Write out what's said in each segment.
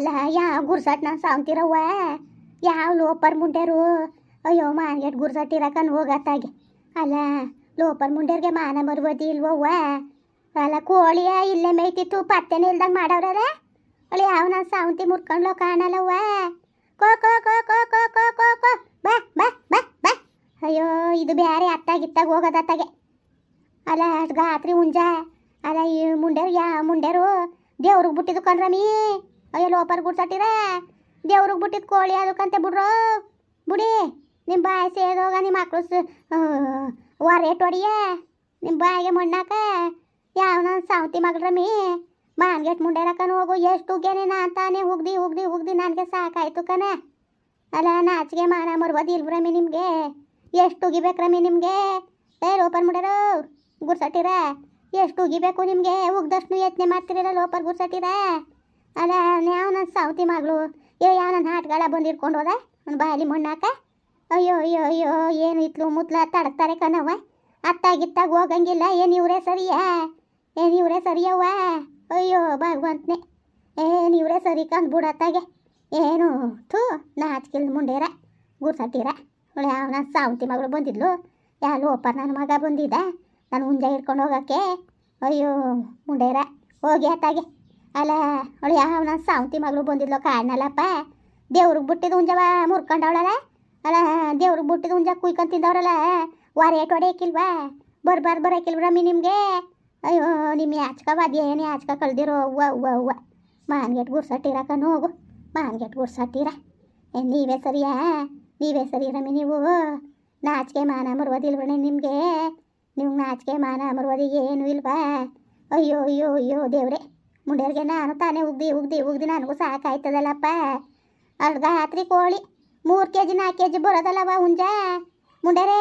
ಅಲ್ಲ ಯಾವ ಗುರ್ಸಟ್ನ ಸಾವಂತಿರವ್ವ ಯಾವ ಲೋಪರ್ ಮುಂಡ್ಯಾರು? ಅಯ್ಯೋ, ಮಾನ್ಗೆಟ್ ಗುರ್ಸಟ್ಟಿರಕನ್ ಹೋಗತ್ತಾಗೆ. ಅಲ್ಲ, ಲೋಪರ್ ಮುಂಡ್ಯರ್ಗೆ ಮಾನ ಮರುವದಿ ಇಲ್ವವ್ವ ಅಲ್ಲ, ಕೋಳಿಯ ಇಲ್ಲೇ ಮೇಯ್ತಿತ್ತು, ಪತ್ತೆನೇ ಇಲ್ದಂಗೆ ಮಾಡವ್ರಲ್ಲ ಯಾವ ನಾನು ಸಾವಂತಿ ಮುರ್ಕೊಂಡ್ಲೋ ಕಾಣಲ್ಲವ್ವ? ಕೋ ಕೋ ಕೋ ಕೋ ಕೋ ಕೋ ಕೋ ಕೋ, ಬಾ ಬಾ ಬಾ ಬಾ. ಅಯ್ಯೋ, ಇದು ಬ್ಯಾರೆ ಅತ್ತಾಗಿತ್ತಾಗ ಹೋಗೋದತ್ತಾಗೆ. ಅಲ್ಲ, ಅಷ್ಟು ಗಾತ್ರಿ ಹುಂಜ ಅಲ್ಲ, ಈ ಮುಂಡ್ಯಾರು, ಯಾ ಮುಂಡ್ಯಾರು? ದೇವ್ರಿಗೆ ಬಿಟ್ಟಿದ್ದು ಕಣ್ರಮಿ ಅಯ್ಯೋ, ಲೋಪರ್ ಗುಡ್ಸಟ್ಟಿರ ದೇವ್ರಿಗೆ ಬಿಟ್ಟಿದ್ದು ಕೋಳಿ ಅದಕ್ಕಂತೆ ಬಿಡ್ರೋ. ಬುಡಿ ನಿಮ್ಮ ಬಾಯಿ ಸೇದೋಗ ನಿಮ್ಮ ಮಕ್ಕಳು ವಾರೇಟ್ ಹೊಡಿಯ. ನಿಮ್ಮ ಬಾಯಿಗೆ ಮಣ್ಣಾಕ ಯಾವನ ಸಾವತಿ ಮಗಳ್ರಮಿ ಮಾನ್ಗೆಟ್ ಮುಂಡೇರಕನ ಹೋಗು, ಎಷ್ಟು ಉಗ್ಯಾನೇನ ಅಂತಾನೆ ಹುಗ್ದಿ ಹುಗ್ದಿ ಹುಗ್ದಿ, ನನಗೆ ಸಾಕಾಯ್ತು ಕಣ. ಅಲ್ಲ, ನಾಚಿಗೆ ಮಾನ ಮರ್ಬೋದು ಇಲ್ವ್ರಮಿ ನಿಮಗೆ? ಎಷ್ಟು ಉಗಿಬೇಕ್ರಮಿ ನಿಮಗೆ? ಏ, ಲೋಪರ್ ಮುಂಡೇರು ಗುರ್ಸಟ್ಟಿರ ಎಷ್ಟು ಉಗಿಬೇಕು ನಿಮಗೆ? ಉಗ್ದಷ್ಟು ಯತ್ನೆ ಮಾಡ್ತಿರಲ್ಲ, ಲೋಪರ್ ಗುರ್ಸಟ್ಟಿರ ಅಲ್ಲ ಯಾವ ಸಾವತಿ ಮಗಳು? ಏ ಯಾವ ನನ್ನ ಹಾಟ್ಗಳ ಬಂದು ಇಟ್ಕೊಂಡು ಹೋದ? ನನ್ನ ಬಾಯಲ್ಲಿ ಮಣ್ಣಾಕ? ಅಯ್ಯೋ ಅಯ್ಯೋ ಅಯ್ಯೋ, ಏನು ಇತ್ಲು ಮುತ್ಲ ತಡಕ್ತಾರೆ ಕಣವ ಅತ್ತಾಗಿತ್ತಾಗ ಹೋಗಂಗಿಲ್ಲ? ಏನು ಇವರೇ ಸರಿಯಾ? ಏನು ಇವರೇ ಸರಿಯವ್ವ? ಅಯ್ಯೋ, ಭಗವಂತನೇ. ಏನು ಇವರೇ ಸರಿ ಕಂದು ಬಿಡತ್ತಾಗೆ ಏನು? ಥೂ ನಾಚಿಕಿಲ್ ಮುಂಡೇರ, ಗುರ್ಸಟ್ಟಿರ. ನನ್ನ ಸಾವಂತಿ ಮಗಳು ಬಂದಿದ್ಲು? ಯಾರು ಒಪ್ಪ ನನ್ನ ಮಗ ಬಂದಿದ್ದ? ನಾನು ಹುಂಜ ಹಿಡ್ಕೊಂಡು ಹೋಗೋಕ್ಕೆ? ಅಯ್ಯೋ, ಮುಂಡೇರ, ಹೋಗಿ ಅತ್ತಾಗೆ. ಅಲ್ಲ, ಅವಳು ಯಾವ ನನ್ನ ಸಾವಂತಿ ಮಗಳು ಬಂದಿದ್ಲು ಕಾಡ್ನಲ್ಲಪ್ಪ? ದೇವ್ರಿಗೆ ಬಿಟ್ಟಿದ್ದು ಉಂಜವ ಮುರ್ಕೊಂಡವಳಲ್ಲ? ಅಲ್ಲ, ದೇವ್ರಿಗೆ ಬಿಟ್ಟಿದ್ದು ಉಂಜ ಕುಯ್ಕೊಂಡು ತಿಂದವ್ರಲ್ಲ? ವಾರೇಟ್ ಹೊಡೆಯಕ್ಕಿಲ್ವಾ ಬರ್ಬಾರ್ದು ಬರೋಕಿಲ್ವ್ರಮ್ಮಿ ನಿಮಗೆ? ಅಯ್ಯೋ ನಿಮ್ಮ ಯಾಚ್ಕವ ಅದೇನು ಯಾಚ್ಕ ಕಳ್ದಿರೋ? ಅವ್ವ ಅವ್ವ ಅವ್ವ. ಮಾನ್ಗೆಟ್ ಗುರ್ಸಟ್ಟಿರಕನು ಹೋಗು. ಮಾನ್ಗೆಟ್ ಗುರ್ಸಟ್ಟಿರ ಏ, ನೀವೇ ಸರಿಯಾ? ನೀವೇ ಸರಿ ರಮ್ಮಿ ನೀವು? ನಾಚಿಕೆ ಮಾನ ಮರುವುದಿಲ್ವಣೆ ನಿಮಗೆ? ನೀವು ನಾಚಿಕೆ ಮಾನ ಮರುವುದು ಏನೂ ಇಲ್ವಾ? ಅಯ್ಯೋ ಅಯ್ಯೋ ಅಯ್ಯೋ, ದೇವ್ರೆ. ಮುಂಡೇರಿಗೆ ನಾನು ತಾನೇ ಉಗ್ದಿ ಉಗ್ದಿ ಉಗ್ದಿ ನನಗೂ ಸಾಕಾಯ್ತದಲ್ಲಪ್ಪ ಅರ್ಧ ರಾತ್ರಿ ಕೋಳಿ, ಮೂರು ಕೆ ಜಿ ನಾಲ್ಕು ಕೆ ಜಿ ಬರೋದಲ್ಲವ ಹುಂಜ. ಮುಂಡೇರೇ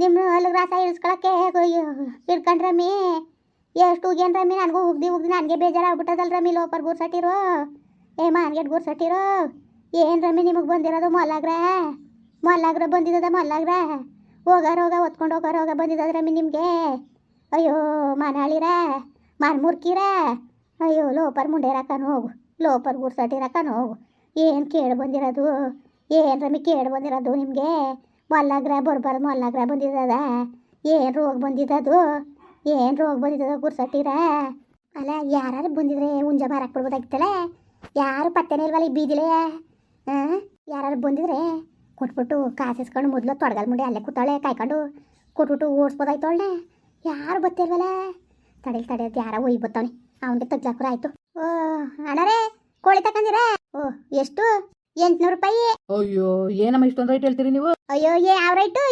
ನಿಮ್ಮ ಅಲ್ಲಿಗೆ ರಾಸ ಇಳಿಸ್ಕೊಳಕ್ಕೆ ಹಿಡ್ಕೊಂಡ್ರಮ್ಮಿ ಎಷ್ಟು ಉಗ್ಯನ್ ರಮ್ಮಿ ನನಗೂ ಉಗ್ದಿ ಉಗ್ದಿ, ನನಗೆ ಬೇಜಾರಾಗ್ಬಿಟ್ಟದಲ್ಲ ರಮ್ಮಿ ಲೋಪರ್ ಗುರ್ಸಟ್ಟಿರೋ. ಏ ಮಾನ್ಗೆಟ್ ಗುರ್ಸಟ್ಟಿರೋ. ಏನು ರಮ್ಮಿ ನಿಮಗೆ ಬಂದಿರೋದು ಮೊಲ್ಲಾಗ್ರ? ಮೊಲ್ಲಾಗ್ರ ಬಂದಿದ್ದದ ಮೊಲ್ಲಾಗ್ರ? ಹೋಗಾರ ಹೋಗ ಹೊತ್ಕೊಂಡು ಹೋಗಾರ ಹೋಗ ಬಂದಿದ್ದದ ರಮ್ಮಿ ನಿಮಗೆ? ಅಯ್ಯೋ, ಮಾನಾಳಿರ ಮಾನ್ ಮುರ್ಕಿರ ಅಯ್ಯೋ, ಲೋಪರ್ ಮುಂಡೇರಕನು ಹೋಗು, ಲೋಪರ್ ಗುರ್ಸಟ್ಟಿರಕನು ಹೋಗು. ಏನು ಕೇಳಿ ಬಂದಿರೋದು? ಏನು ರಮಿ ಕೇಳಿ ಬಂದಿರೋದು ನಿಮಗೆ? ಮಲ್ಲಾಗ್ರ ಬರ್ಬಾರ್ದು ಮಲ್ಲಾಗ್ರ ಬಂದಿದ್ದದ? ಏನು ರೋಗ ಬಂದಿದ್ದದು? ಏನು ರೋಗ ಬಂದಿದ್ದದ ಗುರ್ಸಟ್ಟಿರ ಅಲ್ಲ ಯಾರು ಬಂದಿದ್ರೆ ಹುಂಜ ಮಾರಕ್ಕೆ ಬಿಡ್ಬೋದಾಗಿತ್ತಲ್ಲ ಯಾರು ಪತ್ತೆನೇ ಇಲ್ವಲ್ಲ ಈ ಬೀದಿಲೇ? ಹಾಂ ಯಾರು ಬಂದಿದ್ರೆ ಕೊಟ್ಬಿಟ್ಟು ಕಾಸಿಸ್ಕೊಂಡು ಮೊದಲು ತೊಡಗಲ್ ಮುಂಡೆ ಅಲ್ಲೇ ಕೂತಾಳೆ, ಕಾಯ್ಕೊಂಡು ಕೊಟ್ಬಿಟ್ಟು ಓಡಿಸ್ಬೋದಾಯ್ತವಳೆ ಯಾರು ಬತ್ತಿಲ್ವಲ್ಲ ತಡೆಲ್ ತಡೆಯೋದು ಯಾರೋ ಒಯ್ ಬತ್ತವನೆ ಅವನಿಗೆ ತಗ್ಲಾಕುರ ಆಯ್ತು. ಓ ಅಣ್ಣರೇ ಕೋಳಿ ತಕಂದಿರ? ಓ ಎಷ್ಟು? ಎಂಟ್ನೂರು ರೂಪಾಯಿ. ಅಯ್ಯೋ ಏನಮ್ಮ ಇಷ್ಟೊಂದು ರೈಟ್ ಹೇಳ್ತೀರಿ ನೀವು? ಅಯ್ಯೋ ಏ ಯಾವ ರೈಟು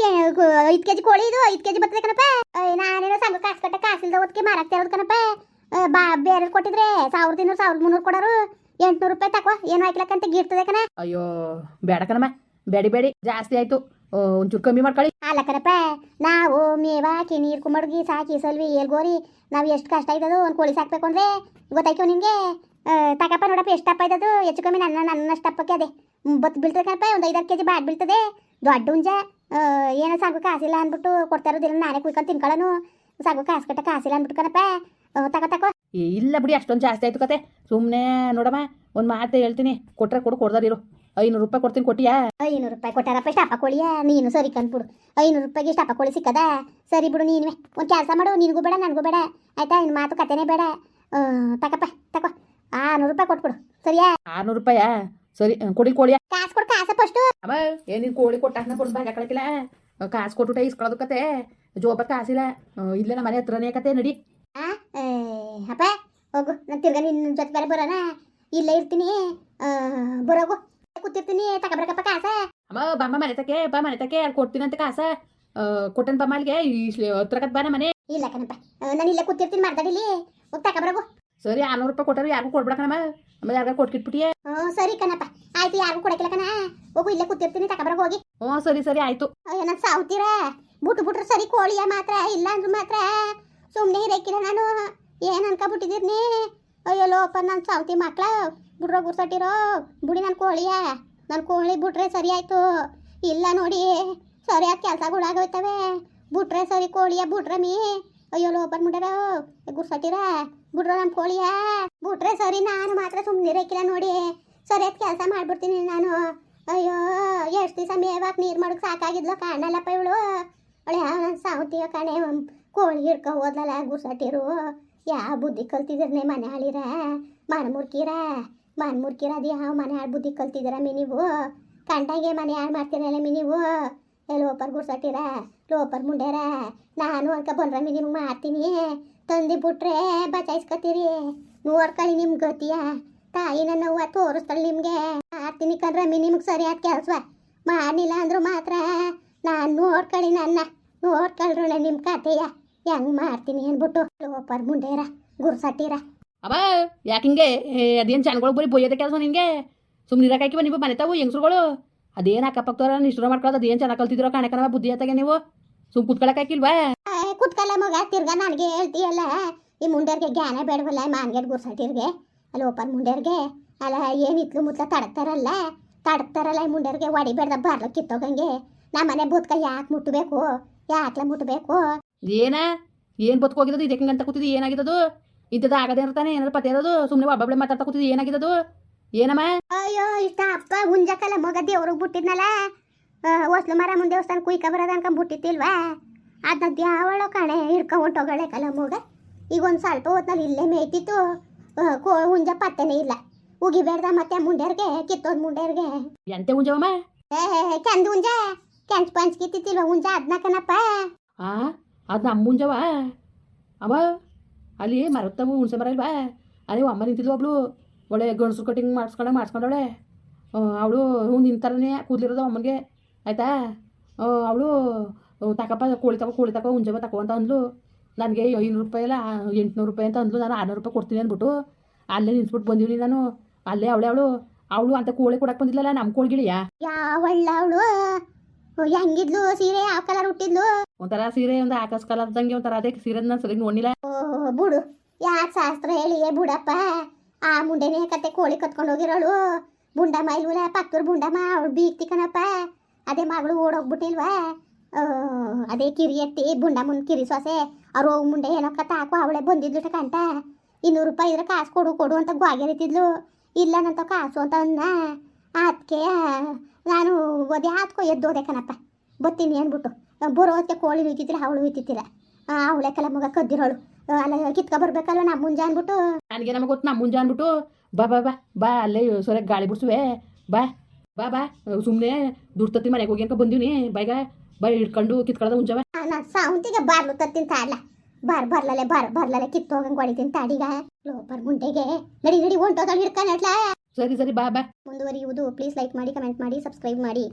ಐದು ಕೆಜಿ ಕೋಳಿ ಇದು ಐದು ಕೆಜಿ ಬರ್ತದೆ ಕಣಪ್ಪ. ನಾನೇನೋ ಸಂಘ ಕಾಸು ಕಟ್ಟ ಕಾಸಿಲ್ದ ಹೊತ್ತಿಗೆ ಮಾರಾಕ್ತಾ ಇರೋದು ಕಣಪ್ಪ. ಬಾ ಬೇರೆ ಕೊಟ್ಟಿದ್ರೆ ಸಾವಿರದ ಇನ್ನೂರು ಸಾವಿರದ ಮುನ್ನೂರು ಕೊಡೋರು. ಎಂಟ್ನೂರು ರೂಪಾಯಿ ತಕೋ ಏನು ಹಾಕ್ಲಕ್ಕಂತ ಗೀರ್ತದೆ ಕಣ. ಅಯ್ಯೋ ಬೇಡ ಕಣಮ್ಮ ಬೇಡಿ ಬೇಡಿ ಜಾಸ್ತಿ ಆಯ್ತು. ಒಂಚೂರು ಕಮ್ಮಿ ಮಾಡ್ಕೊಳ್ಳಿ. ಅಲ್ಲ ಕಣಪ್ಪ ನಾವು ಮೇವ ಹಾಕಿ ನೀರು ಕುಮಡ್ಗಿ ಸಾಕಿ ಸಲ್ವಿ ಎಲ್ಗೋರಿ ನಾವು ಎಷ್ಟು ಕಷ್ಟ ಆಯ್ತದು ಒಂದು ಕೋಳಿ ಸಾಕ್ಬೇಕು ಅಂದ್ರೆ ಗೊತ್ತಾಯ್ತು ನಿಮಗೆ ತಕಪ್ಪ ನೋಡಪ್ಪ ಎಷ್ಟು ತಪ್ಪ ಆಯ್ತದು ಹೆಚ್ಚು ಕಮ್ಮಿ ನನ್ನ ನನ್ನಷ್ಟು ಅಪ್ಪಕ್ಕೆ ಅದೇ. ಬತ್ ಬೀಳ್ತದೆ ಕಣಪ್ಪ ಒಂದು ಐದಾರು ಕೆ ಜಿ ಬ್ಯಾಟ್ ಬೀಳ್ತದೆ. ದೊಡ್ಡ ಉಂಜ ಏನೋ ಸಾಗು ಕಾಸಿಲ್ಲ ಅಂದ್ಬಿಟ್ಟು ಕೊಡ್ತಾ ಇರೋದಿಲ್ಲ ನಾನೇ ಕುಯ್ಕೊಂಡು ತಿನ್ಕೊಳ್ಳೋನು. ಸಾಗು ಕಾಸು ಕಟ್ಟ ಕಾಸಿಲ್ಲ ಅಂದ್ಬಿಟ್ಟು ಕಣಪ್ಪ ತಗೋ ಏ, ಇಲ್ಲ ಬಿಡಿ ಅಷ್ಟೊಂದು ಜಾಸ್ತಿ ಆಯ್ತು ಕತೆ. ಸುಮ್ಮನೆ ನೋಡಮ್ಮ ಒಂದು ಮಾತು ಹೇಳ್ತೀನಿ. ಕೊಟ್ರೆ ಕೊಡು ಕೊಡ್ದಾರಿರು ಐನೂರು ರೂಪಾಯಿ ಕೊಡ್ತೀನಿ ಕೊಟ್ಟಿಯಾ? ಐನೂರು ರೂಪಾಯಿ ಕೊಟ್ಟಾರಪ್ಪ ಅಪ್ಪ ಕೋಳಿಯ ನೀನು ಸರಿ ಕಂದ್ಬಿಡು ಐನೂರು ರೂಪಾಯಿಗೆ ಅಪ್ಪ ಕೋಳಿ ಸಿಕ್ಕದ? ಸರಿ ಬಿಡು ನೀನು ಒಂದು ಕೆಲಸ ಮಾಡು ನಿನಗೂ ಬೇಡ ನನಗೂ ಬೇಡ. ಆಯ್ತಾ? ಇನ್ನು ಮಾತು ಕತೆನೇ ಬೇಡ. ತಕಪ್ಪ ತಕೋ. ಆರ್ನೂರು ರೂಪಾಯಿ ಕೊಟ್ಬಿಡು. ಸರಿಯಾ? ಆರ್ನೂರು ರೂಪಾಯಾ? ಸರಿ ಕೊಡಿ ಕೋಳಿಯ ಕಾಸು ಕೊಡು ಕಾಸ ಫಸ್ಟು. ಅಮ್ಮ ಏನಿನ್ ಕೋಳಿ ಕೊಟ್ಟಾಕ್ನ ಕೊಡ್ದು ಬಾಗ ಕಳಕಿಲ್ಲ ಕಾಸು ಕೊಟ್ಟು ಇಸ್ಕೊಳ್ಳೋದು ಕತೆ. ಜೋಬ ಕಾಸಿಲ್ಲ. ಇಲ್ಲೇ ನಮ್ಮ ಮನೆ ಹತ್ರನೇ ಕತೆ ನಡಿ. ಅಪ್ಪ ಹೋಗು. ನಾನು ತಿರ್ಗ ನಿನ್ನ ಜೊತೆ ಬೇರೆ ಬರೋಣ. ಇಲ್ಲೇ ಇರ್ತೀನಿ. ಆ, ಬರೋಗು ಕೂತಿರ್ತೀನಿ. ತಗೊಬರಕಪ್ಪ ಕಾಸ. ಅಮ್ಮ ಬಾಮ್ಮ ಮನೆ ತಕ್ಕೆ ಬಾ ಮನೆ ತಕ್ಕೆ. ಅಲ್ಲಿ ಕೊಡ್ತೀನಂತೆ ಕಾಸ. ಕೊಟ್ಟನ್ ಬಾ ಮಲ್ಗೆ. ಹತ್ರಕತ್ ಬಾ ಮನೆ. ಇಲ್ಲ ಕಣಪ್ಪ. ನಾನು ಇಲ್ಲೇ ಕೂತಿರ್ತೀನಿ ಮಾತಾಡಿಲಿ ಹೋಗಿ ತಗೊಬರಗು ಸರಿ ಆರ್ನೂರು ರೂಪಾಯಿ ಕೊಟ್ಟರು ಯಾರಿಗೂ ಕೊಡ್ಬೇಡ ಕಣಮ್ಮ. ಆಮೇಲೆ ಯಾರಿಗೂ ಕೊಟ್ಕಿಟ್ಬಿಟ್ಟಿಯೇ? ಹ್ಞೂ ಸರಿ ಕಣಪ್ಪ. ಆಯ್ತು ಯಾರಿಗೂ ಕೊಡಕಿಲ್ಲ ಕಣ. ಹೋಗು ಇಲ್ಲೇ ಕೂತಿರ್ತೀನಿ. ತಗೊಬರಗು ಹೋಗಿ. ಹ್ಞೂ ಸರಿ ಸರಿ ಆಯ್ತು. ಅಯ್ಯೋ ನಾನು ಸಾವ್ತೀರ? ಬಿಟ್ಟು ಬಿಟ್ರೆ ಸರಿ ಕೋಳಿಯ ಮಾತ್ರ ಇಲ್ಲ ಅಂದ್ರು ಮಾತ್ರ. ಸುಮ್ಮನೆ ಇರಕ್ಕಿಲ್ಲ ನಾನು. ಏನು ಅನ್ಕೊಬಿಟ್ಟಿದ್ದೀರ್ನಿ ಅಯ್ಯೋ ಲೋಪ ನನ್ನ ಸಾವತಿ ಮಕ್ಳ. ಬಿಡ್ರೋ ಗುರ್ಸಟ್ಟಿರೋ. ಬುಡಿ ನನ್ನ ಕೋಳಿಯ ನನ್ನ ಕೋಳಿ ಬಿಟ್ರೆ ಸರಿ ಆಯ್ತು. ಇಲ್ಲ ನೋಡಿ, ಸರಿಯಾದ ಕೆಲಸಗಳಾಗೋಯ್ತವೆ ಬುಟ್ರೆ ಸರಿ ಕೋಳಿಯ ಬಿಟ್ರೆ ಮೀ. ಅಯ್ಯೋ ಲೋಪರ್ ಮುಂಡರೋ ಗುರ್ಸಟ್ಟಿರ? ಬಿಡ್ರೋ ನನ್ನ ಕೋಳಿಯ ಬುಟ್ರೆ ಸರಿ, ನಾನು ಮಾತ್ರ ಸುಮ್ಮನೆ ಇರಕ್ಕಿಲ್ಲ ನೋಡಿ. ಸರಿಯಾದ ಕೆಲಸ ಮಾಡ್ಬಿಡ್ತೀನಿ ನಾನು. ಅಯ್ಯೋ, ಎಷ್ಟು ದಿವಸ ಮೇವಾಕ್ ನೀರು ಮಾಡೋಕೆ ಸಾಕಾಗಿದ್ಲು ಕಾಣಲ್ಲಪ್ಪ ಇವಳು. ಅವಳು ಯಾವ ಸಾವತಿಯ ಕಣೆ. ಕೋಳಿ ಹಿಡ್ಕೊ ಹೋದ್ಲಲ್ಲ ಗುರ್ಸಟ್ಟಿರು ಯಾವ ಬುದ್ಧಿ ಕಲ್ತಿದ್ರನೆ ಮನೆ ಹಾಳಿರ? ಮನ್ಮುರ್ಕಿರ ಮನ್ಮುರ್ಕಿರ ಅದು ಯಾವ ಮನೆ ಹಾಳು ಬುದ್ಧಿ ಕಲ್ತಿದ್ದೀರ ಮಿ ನೀವು? ಕಂಡಾಗೆ ಮನೆ ಹಾಳು ಮಾಡ್ತೀರಲ್ಲ ಮೀ ನೀವು? ಏ ಲೋಪರ್ ಗುರ್ಸಟ್ಟಿರ ಲೋಪರ್ ಮುಂಡ್ಯಾರ ನಾನು ಅನ್ಕ ಬಂದ್ರ ಮಿನಿ ನಿಮ್ಗೆ ಮಾಡ್ತೀನಿ. ತಂದು ಬಿಟ್ರೆ ಬಚಾಯಿಸ್ಕೊತೀರಿ. ನೋಡ್ಕೊಳ್ಳಿ ನಿಮ್ಮ ಗತಿಯ. ತಾಯಿ ನನ್ನ ಅವ್ವ ತೋರಿಸ್ತಾಳೆ ನಿಮಗೆ. ಮಾಡ್ತೀನಿ ಕಂದ್ರೆ ಮಿ ನಿಮ್ಗೆ ಸರಿಯಾದ ಕೆಲಸ ಮಾಡಲಿಲ್ಲ ಅಂದ್ರು ಮಾತ್ರ. ನಾನು ನೋಡ್ಕೊಳ್ಳಿ ನನ್ನ. ನೋಡ್ಕೊಳ್ರಣ ನಿಮ್ಮ ಕತೆಯ. ಹೆಂಗ್ ಮಾಡ್ತೀನಿ ಬಿಟ್ಟು? ಲೋಪರ್ ಮುಂಡೇರ ಗುರ್ಸಟ್ಟಿರ ಅವ ಹಿಂಗೆ? ಅದೇನು ಜನಗಳು ಬರೀ ಬೊಯ್ಯೋದೇ ಕೆಲಸ ನಿನಗೆ ಸುಮ್ಮನೆ ಇರಕಾಕಿವ ನೀವು ಮನೆ ತಾವು ಹೆಂಗಸ್ರುಗಳು. ಅದೇನು ಅಕ್ಕಪಕ್ಕದವ್ರ ನಿಷ್ಠುರ ಮಾಡ್ಕೊಳ್ಳೋದು ಅದೇನು ಚೆನ್ನಾಗಿ ಕಲ್ತಿದ್ರೋ ಕಾಣಕನವ ಬುದ್ಧಿ ಆತಾಗೆ ನೀವು. ಸುಮ್ ಕುತ್ಕೊಳಕಾಕಿಲ್ವಾ ಕುತ್ಕಲ್ಲ ಮಗ ತಿರ್ಗಾ ನನಗೆ ಹೇಳ್ತೀಯಲ್ಲ. ಈ ಮುಂಡೇರ್ಗೆ ಜ್ಞಾನ ಬೇಡವಲ್ಲ ಮಾನ್ಗೆಡ್ ಗುರ್ಸಟ್ಟಿರ್ಗೆ. ಅಲ್ಲಿ ಓಪನ್ ಮುಂಡೇರ್ಗೆ. ಅಲ್ಲ ಏನು ಇತ್ಲು ಮುತ್ಲ ತಡಕ್ತಾರಲ್ಲ ತಡಕ್ತಾರಲ್ಲ ಈ ಮುಂಡೇರ್ಗೆ. ಒಡಿಬೇಡ್ದ ಬರ್ಲಕ್ಕೆ ಕಿತ್ತೋಗಂಗೆ. ನಮ್ಮ ಮನೆ ಬೂತ್ಕ ಯಾಕೆ ಮುಟ್ಟಬೇಕು ಯಾಕ್ಲ ಮುಟ್ಟಬೇಕು ಏನ? ಏನು ಬದುಕೋಗಿರೋದು ಇದಕ್ಕೆ ಅಂತ ಕೂತಿದ್ದು? ಏನಾಗಿದ್ದದು? ಇಂಥದ್ದು ಆಗದೆ ಇರ್ತಾನೆ ಏನಾರ ಪತ್ತೆ ಇರೋದು? ಸುಮ್ಮನೆ ಒಬ್ಬೊಬ್ಬಳೆ ಮಾತಾಡ್ತಾ ಕೂತಿದ್ದು? ಏನಾಗಿದ್ದದು? ಏನಮ್ಮ? ಅಯ್ಯೋ ಇಷ್ಟ ಅಪ್ಪ ಹುಂಜಕಲ್ಲ ಮಗ ದೇವ್ರಿಗೆ ಬಿಟ್ಟಿದ್ನಲ್ಲ ಹೊಸ್ಲು ಮರ ಮುಂದೆ ದೇವಸ್ಥಾನ ಕುಯ್ಕ ಬರೋದು ಅನ್ಕೊಂಡ್ ಬಿಟ್ಟಿತ್ತಿಲ್ವಾ ಅದನ್ನ ದ್ಯಾವಳ ಕಣೆ ಹಿಡ್ಕೊಂಡ್ ಹೊಂಟೋಗಳೆ ಕಲ ಮಗ ಈಗ ಒಂದು ಸ್ವಲ್ಪ ಹೊತ್ನಲ್ಲಿ ಇಲ್ಲೇ ಮೇಯ್ತಿತ್ತು. ಕೋ ಹುಂಜ ಪತ್ತೆನೇ ಇಲ್ಲ. ಉಗಿಬೇಡ್ದ ಮತ್ತೆ ಮುಂಡೇರ್ಗೆ ಕಿತ್ತೋದ್ ಮುಂಡೇರ್ಗೆ. ಎಂತೆ ಹುಂಜವಮ್ಮ? ಏ ಚಂದ ಹುಂಜ? ಕೆಂಚ್ ಪಂಚ್ ಕಿತ್ತಿತ್ತಿಲ್ವ ಹುಂಜ ಅದ್ನ ಕಣಪ್ಪ? ಆ? ಅದು ನಮ್ಮ ಹುಂಜವ ಅವ ಅಲ್ಲಿ ಮರತ್ತವು ಹುಣ್ಸೆ ಮರ ಇಲ್ವಾ ಅಲ್ಲಿ ಅಮ್ಮ ನಿಂತಿದ್ವು ಒಬ್ಳು ಒಳ್ಳೆ ಗಣಸು ಕಟಿಂಗ್ ಮಾಡಿಸ್ಕೊಂಡೆ ಮಾಡಿಸ್ಕೊಂಡವಳೆ ಅವಳು ಹ್ಞೂ ನಿಂತಾರನೇ ಕೂದಲಿರೋದು ಅಮ್ಮನಿಗೆ ಆಯಿತಾ ಅವಳು ತಕಪ್ಪ ಕೋಳಿ ತಗೋ ಕೋಳಿ ತಗೋ ಹುಂಜವ ತಗೋ ಅಂತ ಅಂದ್ಲು ನನಗೆ ಐನೂರು ರೂಪಾಯಿ ಇಲ್ಲ ಎಂಟುನೂರು ರೂಪಾಯಿ ಅಂತ ಅಂದ್ಲು ನಾನು ಆರುನೂರು ರೂಪಾಯಿ ಕೊಡ್ತೀನಿ ಅಂದ್ಬಿಟ್ಟು ಅಲ್ಲೇ ನಿಂತ್ಬಿಟ್ಟು ಬಂದೀನಿ ನಾನು ಅಲ್ಲೇ ಅವಳೆ ಅವಳು ಅವಳು ಅಂತ ಕೋಳಿ ಕೊಡಕ್ಕೆ ಬಂದಿಲ್ಲಲ್ಲ ನಮ್ಮ ಕೋಳಿಗಿಳಿಯಾ ಯಾವಳ್ಳ ಅವಳು ಹೆಂಗಿದ್ಲು? ಸೀರೆ ಯಾವ ಕಲರ್ ಹುಟ್ಟಿದ್ಲು ಒಂಥರ ಸೀರೆ ಒಂದು ಆಕಾಶ ಕಲರ್ ತಂಗಿ ಒಂಥರ ಅದೇ ಸೀರೆ ನಾನು ಸರಿ ನೋಡಿಲ್ಲ ಓ ಬುಡು ಯಾಕೆ ಶಾಸ್ತ್ರ ಹೇಳಿಯೇ ಬುಡಪ್ಪ? ಆ ಮುಂಡೆನೇ ಕತೆ ಕೋಳಿ ಕತ್ಕೊಂಡು ಹೋಗಿರೋಳು. ಬುಂಡಮ್ಮ ಇಲ್ವಲ್ಲ ಬುಂಡಾ ಬುಂಡಮ್ಮ ಅವಳು ಬೀಗ್ತಿ ಕಣಪ್ಪ. ಅದೇ ಮಗಳು ಓಡೋಗ್ಬಿಟ್ಟಿಲ್ವಾ? ಅದೇ ಕಿರಿ ಎತ್ತಿ ಮುಂದೆ ಕಿರಿ ಸೊಸೆ. ಅವ್ರು ಹೋಗಿ ಮುಂಡೆ ಏನೋ ಕತ್ತ ಹಾಕು ಅವಳೆ ಬಂದಿದ್ಲು ಕಂಟ. ಇನ್ನೂರು ರೂಪಾಯಿ ಇದ್ರೆ ಕಾಸು ಕೊಡು ಕೊಡು ಅಂತ ಗ್ವಾಗೆರಿತಿದ್ಲು. ಇಲ್ಲ ನಂತ ಕಾಸು ಅಂತ ಅದಕ್ಕೆ ನಾನು ಒದ್ಯಾತ್ಕೋ ಎದ್ದೋದೆ ಕಣಪ್ಪ. ಬತ್ತೀನಿ ಅಂದ್ಬಿಟ್ಟು. ಬರೋದಕ್ಕೆ ಕೋಳಿ ಹುಯ್ತಿತ್ತಿಲ್ಲ ಅವಳು ಹುಯ್ತಿತ್ತಿಲ್ಲ ಅವಳೆ ಕಲ ಮಗ ಕದ್ದಿರೋಳು. ಆ, ಅಲ್ಲ ಕಿತ್ಕ ಬರ್ಬೇಕಲ್ವ ನಾ ಮುಂಜಾ ಅಂದ್ಬಿಟ್ಟು? ನನಗೆ ನಮಗೆ ಗೊತ್ತು ನಾ ಮುಂಜಾ ಅಂದ್ಬಿಟ್ಟು ಬಾ ಬಾ ಬಾ ಬಾ ಅಲ್ಲೇ ಸೊರೆ ಗಾಳಿ ಬಿಡ್ಸುವೆ. ಬಾ ಬಾ ಬಾ ಸುಮ್ಮನೆ ದುಡ್ತತ್ತಿ ಮನೆಗೆ ಹೋಗಿ ಅನ್ಕೊ ಬಂದೀವಿ ಬೈಗ ಬಾ ಹಿಡ್ಕೊಂಡು ಕಿತ್ಕೊಳ್ಳೋದು ಮುಂಜಾವ ನಾನು ಸಾವಂತಿಗೆ ಬಾರ್ಲು ತತ್ತಿನ ತಾಡ್ಲ ಬಾರ್ ಬರ್ಲಲೆ ಬಾರ್ ಬರ್ಲಲೆ ಕಿತ್ತೋಗಂಗೆ ಹೊಡಿತೀನಿ ತಾಡಿಗ. ಲೋಪರ್ ಮುಂಟೆಗೆ ನಡಿ ನಡಿ ಹೊಂಟೋದಲ್ಲಿ ಹಿಡ್ಕೊಂಡು ಸರಿ ಸರಿ ಬಾ ಬಾ ಮುಂದುವರಿಯುವುದು. ಪ್ಲೀಸ್ ಲೈಕ್ ಮಾಡಿ ಕಮೆಂಟ್ ಮಾಡಿ ಸಬ್ಸ್ಕ್ರೈಬ್ ಮಾಡಿ.